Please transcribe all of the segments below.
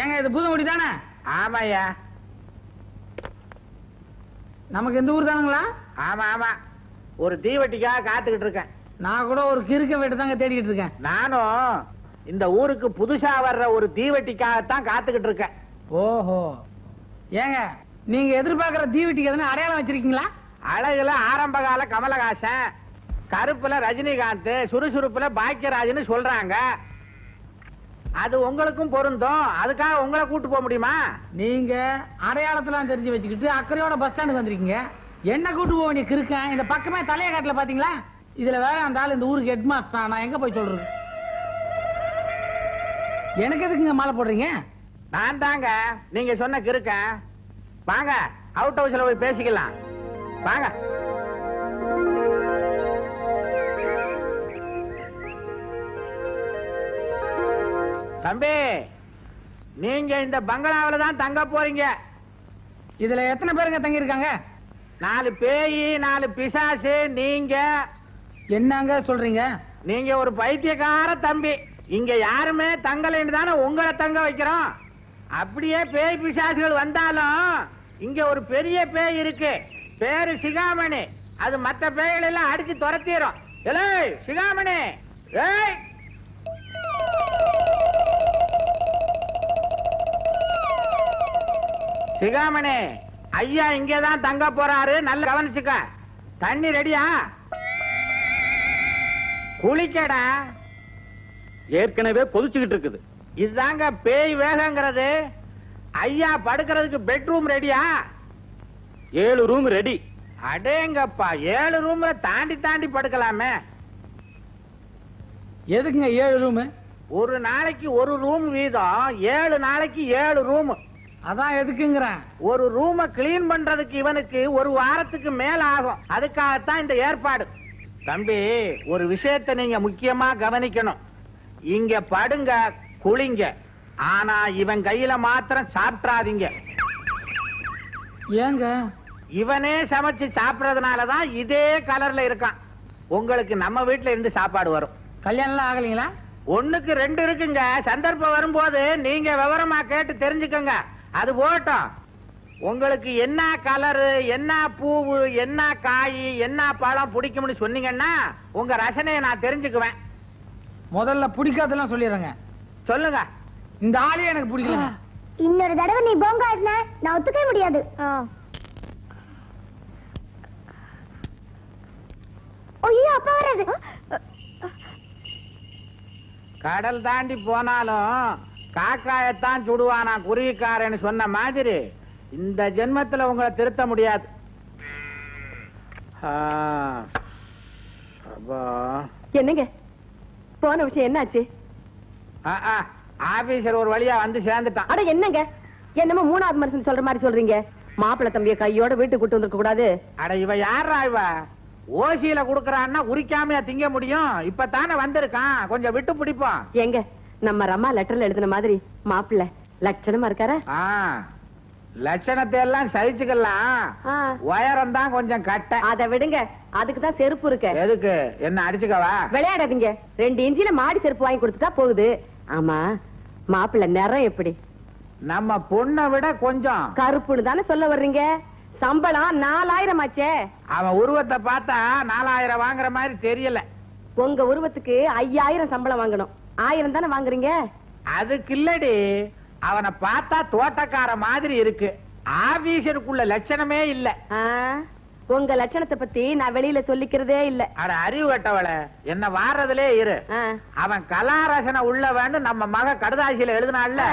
ஏங்க இது பூதமுடி தானே? ஆமாய்யா. நமக்கு எந்த ஊர் தானுங்களா? ஆமா ஆமா. ஒரு தீவட்டிக்காக காத்துக்கிட்டு இருக்கேன். நான் கூட ஒரு கிறுக்க வீட்டு தாங்க தேடிக்கிட்டு இருக்கேன். நானும் இந்த ஊருக்கு புதுசா வர்ற ஒரு தீவட்டிக்காகத்தான் காத்துக்கிட்டு இருக்கேன். ஓஹோ. ஏங்க நீங்க எதிர்பார்க்கிற தீவெட்டிக்கு எதனா அடையாளம் வச்சிருக்கீங்களா? அழகுல ஆரம்பகால கமலஹாசன் கருப்புல ரஜினிகாந்த் சுறுசுறுப்புல பாக்கியராஜ்னு சொல்றாங்க. அது உங்களுக்கும் பொருந்தும். அதுக்காக உங்களை கூட்டு போக முடியுமா? நீங்க அடையாளத்தெல்லாம் தெரிஞ்சு வச்சுக்கிட்டு அக்கறையோட பஸ் ஸ்டாண்டுக்கு வந்திருக்கீங்க. என்ன கூட்டு போக வேண்டிய கிறுக்கன்? இந்த பக்கமே தலைய காட்டுல பாத்தீங்களா? இதுல வேற அந்த ஆள் இந்த ஊருக்கு ஹெட் மாஸ்டர் நான் எங்க போய் சொல்றது? எனக்கு எதுக்குங்க மாலை போடுறீங்க? நான் தாங்க. நீங்க சொன்ன கிறுக்க வாங்க அவுட் ஹவுஸ்ல போய் பேசிக்கலாம். வாங்க. தம்பி நீங்க இந்த பங்களாவில தான் தங்க போறீங்க. இதுல எத்தனை பேருங்க தங்கி இருக்காங்க நாலு பேய் நாலு பிசாசு நீங்க. என்னங்க சொல்றீங்க? நீங்க ஒரு பைத்தியக்கார தம்பி. இங்க யாருமே தங்கலைன்னு தானே உங்களை தங்க வைக்கிறோம். அப்படியே பேய் பிசாசுகள் வந்தாலும் இங்க ஒரு பெரிய பேய் இருக்கு. பேரு சிகாமணி. அது மத்த பேய்கள் எல்லாம் அடிச்சு துரத்திடும் சிகாமணி. ஏய் சிகாமணி ஐயா இங்கதான் தங்க போறாரு. நல்ல கவனிச்சுக்க. தண்ணி ரெடியா? குளிக்கடா. ஏற்கனவே கொதிச்சுக்கிட்டு இருக்குது. இதுதாங்க பேய் வேகங்கிறது. ஐயா படுக்கிறதுக்கு பெட்ரூம் ரெடியா? ஏழு ரூம் ரெடி. அடேங்கப்பா ஏழு ரூம்ல தாண்டி தாண்டி படுக்கலாமே. எதுக்குங்க ஏழு ரூமு? ஒரு நாளைக்கு ஒரு ரூம் வீதம் ஏழு நாளைக்கு ஏழு ரூம். அதான் எதுக்குங்கிறேன். ஒரு ரூம கிளீன் பண்றதுக்கு இவனுக்கு ஒரு வாரத்துக்கு மேல ஆகும். அதுக்காகத்தான் இந்த ஏற்பாடு. தம்பி ஒரு விஷயத்தை நீங்க முக்கியமா கவனிக்கணும். இங்க படுங்க குளிங்க. ஆனா இவன் கையில மாத்திரம் சாப்பிட்றாதீங்க. ஏங்க? இவனே சமைச்சு சாப்பிடறதுனாலதான் இதே கலர்ல இருக்கான். உங்களுக்கு நம்ம வீட்ல இருந்து சாப்பாடு வரும். கல்யாணம்லாம் ஆகலைங்களா? ஒண்ணுக்கு ரெண்டு இருக்குங்க. சந்தர்ப்பம் வரும்போது நீங்க விவரமா கேட்டு தெரிஞ்சுக்கங்க. அது போகட்டும். உங்களுக்கு என்ன கலரு என்ன பூவு என்ன காய் என்ன பழம் பிடிக்கும்னு சொன்னீங்கன்னா உங்க ரசனையை நான் தெரிஞ்சுக்குவேன். முதல்ல பிடிக்காதெல்லாம் சொல்லிடுறேங்க. சொல்லுங்க. இந்த ஆளே எனக்கு பிடிக்கல. இன்னொரு தடவை நீ போங்க ஆடின நான் ஒத்துக்கவே முடியாது. ஐயோ அப்பா வராது கடல் தாண்டி போனாலும் காக்காயத்தான் சுடுவானா குருவிக்காரன்னு சொன்ன மாதிரி இந்த ஜென்மத்துல உங்களை திருத்த முடியாது. என்னங்க? போன விஷயம் என்னாச்சு? ஆ, ஆ, ஆபீசர் ஒரு வழியா வந்து சேர்ந்துட்டான். அட என்னங்க? என்னமோ மூணாவது மனுஷன் சொல்ற மாதிரி சொல்றீங்க. மாப்பிள்ளை தம்பிய கையோட வீட்டுக்கு கூட்டு வந்திருக்க கூடாது. அட இவ யாரா இவ? ஓசியில குடுக்கறான்னா உரிக்காமையா திங்க முடியும். இப்பதானே வந்திருக்கான். கொஞ்சம் விட்டு பிடிப்போம். எங்க நம்ம ரம்மா லெட்டர்ல எழுதின மாதிரி மாப்பிள்ளை. லட்சணமா இருக்காரா? லட்சணத்தை எல்லாம் சகிச்சுக்கலாம். உயரம் தான் கொஞ்சம் கட்ட. அத விடுங்க. அதுக்கு தான் செருப்பு இருக்கு. எதுக்கு? என்ன அடிச்சுக்கவா? விளையாடாதீங்க. ரெண்டு இன்ச்சில மாடி செருப்பு வாங்கி கொடுத்துட்டா போகுது. ஆமா மாப்பிள்ளை நிறம் எப்படி? நம்ம பொண்ணை விட கொஞ்சம். கருப்புன்னு தானே சொல்ல வர்றீங்க? சம்பளம் நாலாயிரம் ஆச்சே. அவன் உருவத்தை பார்த்தா நாலாயிரம் வாங்குற மாதிரி தெரியல. உங்க உருவத்துக்கு ஐயாயிரம் சம்பளம் வாங்கணும். ஆயிரம் தானே வாங்குறீங்க? அதுக்கு இல்லடி அவனை பார்த்தா தோட்டக்கார மாதிரி இருக்கு. ஆபீசருக்குள்ள லட்சணமே இல்ல. உங்க லட்சணத்தை பத்தி நான் வெளியில சொல்லிக்கிறதே இல்ல. அட அறிவு கட்டவள என்ன வாரதுலே இரு. அவன் கலாரசனை உள்ளவன்னு நம்ம மக கடுதாசியில எழுதினால.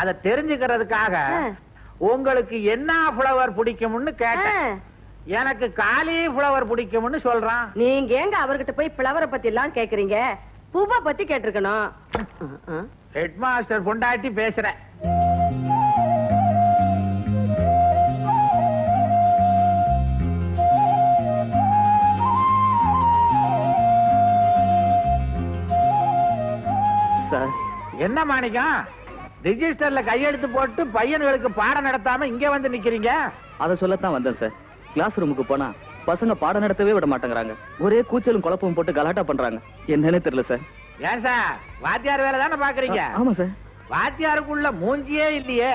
அத தெரிஞ்சுக்கிறதுக்காக. உங்களுக்கு என்ன ஃப்ளவர் பிடிக்கும்னு. கேட்டேன். எனக்கு காலி ஃப்ளவர் பிடிக்கும்னு சொல்றான். நீங்க ஏங்க அவர்கிட்ட போய் பிளவரை பத்தி எல்லாம் கேக்குறீங்க? பூவை பத்தி கேட்டிருக்கணும். ஹெட் மாஸ்டர் பொண்டாட்டி பேசுறேன் சார். என்ன மாணிக்கம் ரிஜிஸ்டர்ல கையெழுத்து போட்டு பையன்களுக்கு பாடம் நடத்தாம இங்க வந்து நிக்கிறீங்க? அதை சொல்லத்தான் வந்தேன் சார். கிளாஸ் ரூமுக்கு போனா பசங்க பாடம் நடத்தவே விட மாட்டேங்கிறாங்க. ஒரே கூச்சலும் குழப்பமும் போட்டு கலாட்டா பண்றாங்க. என்னன்னே தெரியல சார். ஏன் சார்? வாத்தியார் வேலை தானே பாக்குறீங்க ஆமா சார். வாத்தியாருக்குள்ள மூஞ்சியே இல்லையே.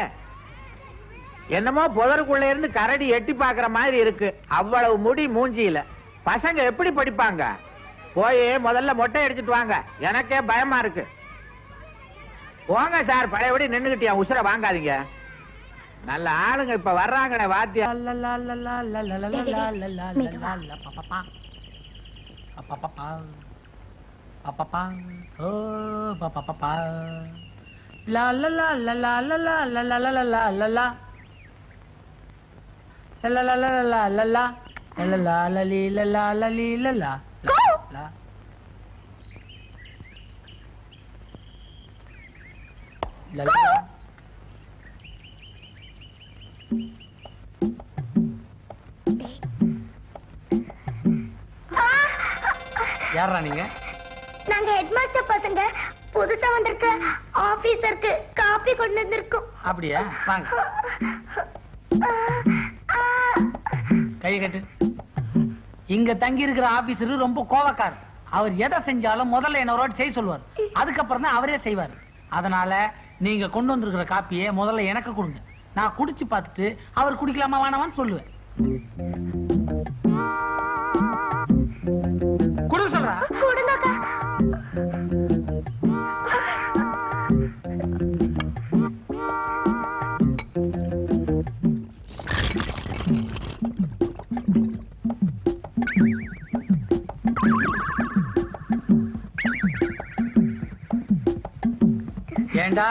என்னமோ புதருக்குள்ள இருந்து கரடி எட்டி பாக்குற மாதிரி இருக்கு. அவ்வளவு முடி மூஞ்சியில. பசங்க எப்படி படிப்பாங்க? போய் முதல்ல மொட்டை அடிச்சிட்டு வாங்க. எனக்கே பயமா இருக்கு. போங்க சார். பழையபடி நின்னுகிட்டியா உசுர வாங்காதீங்க. நல்ல ஆளுங்க இப்ப வர்றாங்களே வாத்தியா la la யாரா நீங்க? நாங்க ஹெட்மாஸ்டர் பசங்க. புதுசா வந்திருக்க ஆபீசருக்கு காபி கொண்டு வந்திருக்கோம். அப்படியா? வாங்க. கை கட்டு. இங்க தங்கி இருக்கிற ஆபீசர் ரொம்ப கோவக்கார். அவர் எதை செஞ்சாலும் முதல்ல என்ன ஒரு வாட்டி செய்ய சொல்லுவார். அதுக்கப்புறம் தான் அவரே செய்வார். அதனால நீங்க கொண்டு வந்திருக்கிற காப்பியை முதல்ல எனக்கு கொடுங்க. நான் குடிச்சு பார்த்துட்டு அவர் குடிக்கலாமா வேணாமான்னு சொல்லுவேன். குடு சொல்றா. ஏண்டா?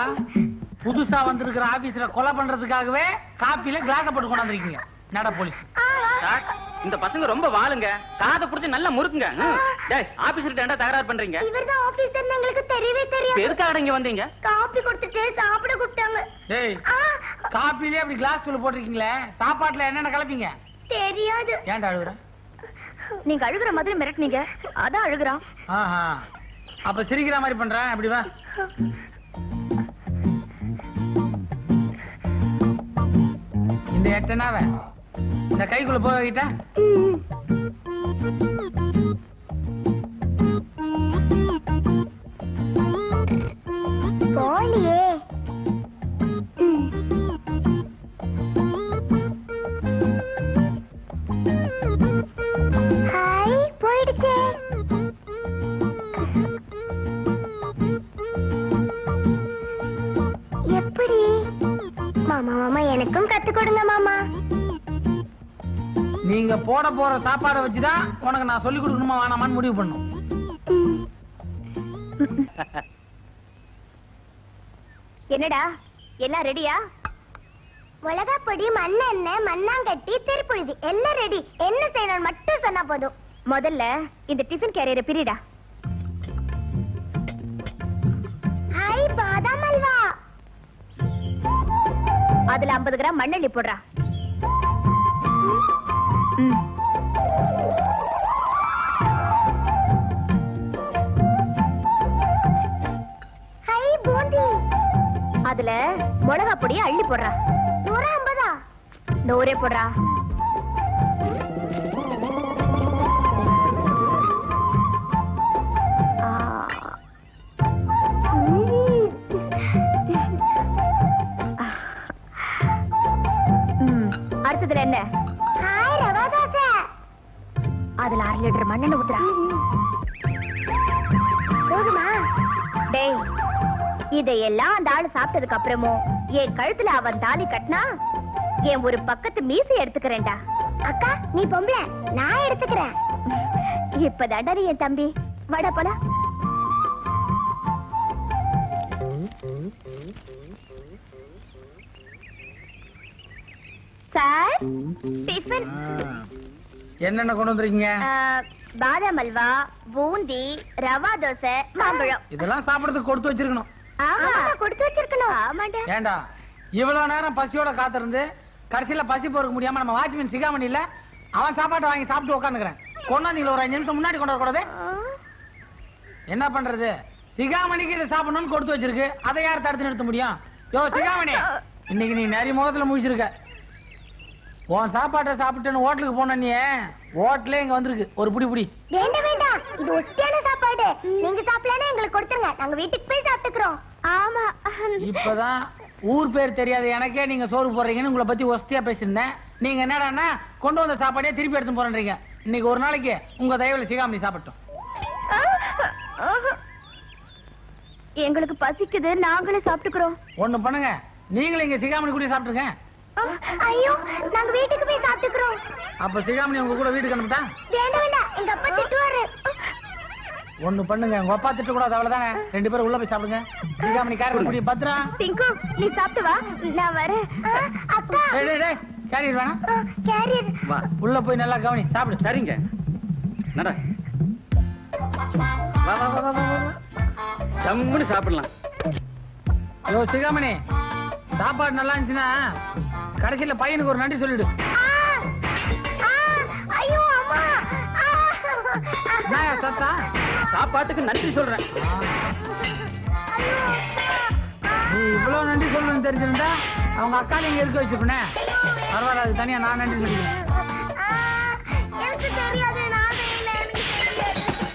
புதுசா வந்திருக்கிற ஆபீஸ்ல கொலை பண்றதுக்காகவே காப்பில கிளாஸ போட்டு கொண்டாந்துருக்கீங்க. நட போலீஸ். இந்த பசங்க ரொம்ப வாளுங்க. காதை புடிச்சு நல்லா முறுக்குங்க. டேய் ஆபீசர்கிட்ட ஏன்டா தகராறு பண்றீங்க? இவர்தான் ஆபீசர்னு எங்களுக்கு தெரியவே தெரியாது. எதுக்காக இங்க வந்தீங்க? காபி கொடுத்துட்டு சாப்பிட கூப்பிட்டாங்க. டேய் காப்பிலே அப்படி கிளாஸ் தூள் போட்டிருக்கீங்களே? சாப்பாட்டுல என்னென்ன கலப்பீங்க? தெரியாது. ஏன்டா அழுகுற? நீங்க அழுகுற மாதிரி மிரட்டுனீங்க. அதான் அழுகுறான். ஆஹா. அப்ப சிரிக்கிற மாதிரி பண்றேன். அப்படி வா கெட்டனாவ இந்த கைக்குள்ள போய்கிட்ட நீங்க போட போற சாப்பாடை வச்சுதான் உனக்கு நான் சொல்லி கொடுக்கணுமா வேணாமான்னு முடிவு பண்ணும். என்னடா? எல்லாம் ரெடியா? மிளகாப்பொடி மண்ணெண்ணெய் மண்ணாங்கட்டி திருப்புழுதி எல்லாம் ரெடி. என்ன செய்யணும் மட்டும் சொன்னா போதும். முதல்ல இந்த டிஃபன் கேரியரை பிரிடா. ஹாய் பாதாம் அல்வா. அதுல 50 கிராம் மண்ணெண்ணி போடுறா. அதுல மிளகா பொடியை அள்ளி போடுறா. நூறு ஐம்பதா? நூறே போடுறா. அடுத்ததுல என்ன? அதுல அரை லிட்டர் மண்ணெண்ணெய் ஊத்துறா. இதையெல்லாம் அந்த ஆளு சாப்பிட்டதுக்கு அப்புறமும் என் கழுத்துல அவன் தாலி கட்டினா என் ஒரு பக்கத்து மீசை எடுத்துக்கிறேன்டா. அக்கா நீ பொம்பளை நான் எடுத்துக்கிறேன். இப்பதாண்டா நீ என் தம்பி. வட போல சார் டிஃபன். என்னென்ன கொண்டு வந்திருக்கீங்க? பாதாம் அல்வா பூந்தி ரவா தோசை மாம்பழம். இதெல்லாம் சாப்பிடறதுக்கு கொடுத்து வச்சிருக்கணும். கொடுத்து வச்சிருக்கணும். ஆமாண்டா. ஏண்டா இவ்வளவு நேரம் பசியோட காத்திருந்து கடைசியில பசி பொறுக்க முடியாம நம்ம வாட்ச்மேன் சிகாமணி இல்ல அவன் சாப்பாட்டை வாங்கி சாப்பிட்டு உட்காந்துக்கிறேன் கொண்டாந்தீங்களா ஒரு அஞ்சு நிமிஷம் முன்னாடி கொண்டு வரக்கூடாது. என்ன பண்றது? சிகாமணிக்கு இதை சாப்பிடணும்னு கொடுத்து வச்சிருக்கு. அதை யார் தடுத்து நிறுத்த முடியும்? யோ சிகாமணி இன்னைக்கு நீ நிறைய முகத்துல முடிச்சிருக்க உன் சாப்பாட்டை சாப்பிட்டுன்னு ஹோட்டலுக்கு போன நீ ஹோட்டலே இங்க வந்திருக்கு. ஒரு புடி புடி. வேண்டாம் வேண்டாம் இது ஒஸ்டியான சாப்பாடு. நீங்க சாப்பிடலன்னா எங்களுக்கு கொடுத்துருங்க. நாங்க வீட்டுக்கு போய் சாப்பிட்டுக்கிறோம். ஆமா. இப்பதான் ஊர் பேர் தெரியாத. எனக்கே நீங்க சோறு போடுறீங்கன்னு உங்களை பத்தி ஒஸ்தியா பேசியிருந்தேன். நீங்க என்னடான்னா கொண்டு வந்த சாப்பாடே திருப்பி எடுத்து போறீங்க இன்னைக்கு ஒரு நாளைக்கு உங்க தயவுல சிகாமணி சாப்பிட்டோம். எங்களுக்கு பசிக்குது. நாங்களே சாப்பிட்டுக்கிறோம். ஒண்ணு பண்ணுங்க. நீங்களும் இங்க சிகாமணி கூட சாப்பிட்டுருங்க. ஐயோ நாங்க வீட்டுக்கு போய் சாப்பிட்டுக்கிறோம். அப்ப சிகாமணி உங்க கூட வீட்டுக்கு அனுப்பிட்டா? வேண்டாம் வேண்டாம் எங்க அப்பா திட்டுவாரு. ஒண்ணு பண்ணுங்க உங்க அப்பா திட்ட கூடாது அவ்வளவுதானே? ரெண்டு பேரும் உள்ள போய் சாப்பிடுங்க. சிகாமணி காரணம் முடியும் பத்திரா? டிங்கு நீ சாப்பிட்டு வா நான் வரேன். அக்கா டேய் டேய் டேய் கேரியர் வேணாம். கேரியர் வா. உள்ள போய் நல்லா கவனி சாப்பிடு. சரிங்க. நட. வா வா வா வா வா, வா. ஜம்முன்னு சாப்பிடலாம். யோ சிகாமணி. சாப்பாடு நல்லா இருந்துச்சுன்னா கடைசியில பையனுக்கு ஒரு நன்றி சொல்லிடு. சத்தா சாப்பாட்டுக்கு நன்றி சொல்றேன் நீ இவ்வளவு நன்றி சொல்லணும்னு தெரிஞ்சிருந்தா அவங்க அக்கா நீங்க இருக்க வச்சுப்பனே பரவாயில்ல அது தனியா நான் நன்றி சொல்லிக்கிறேன்.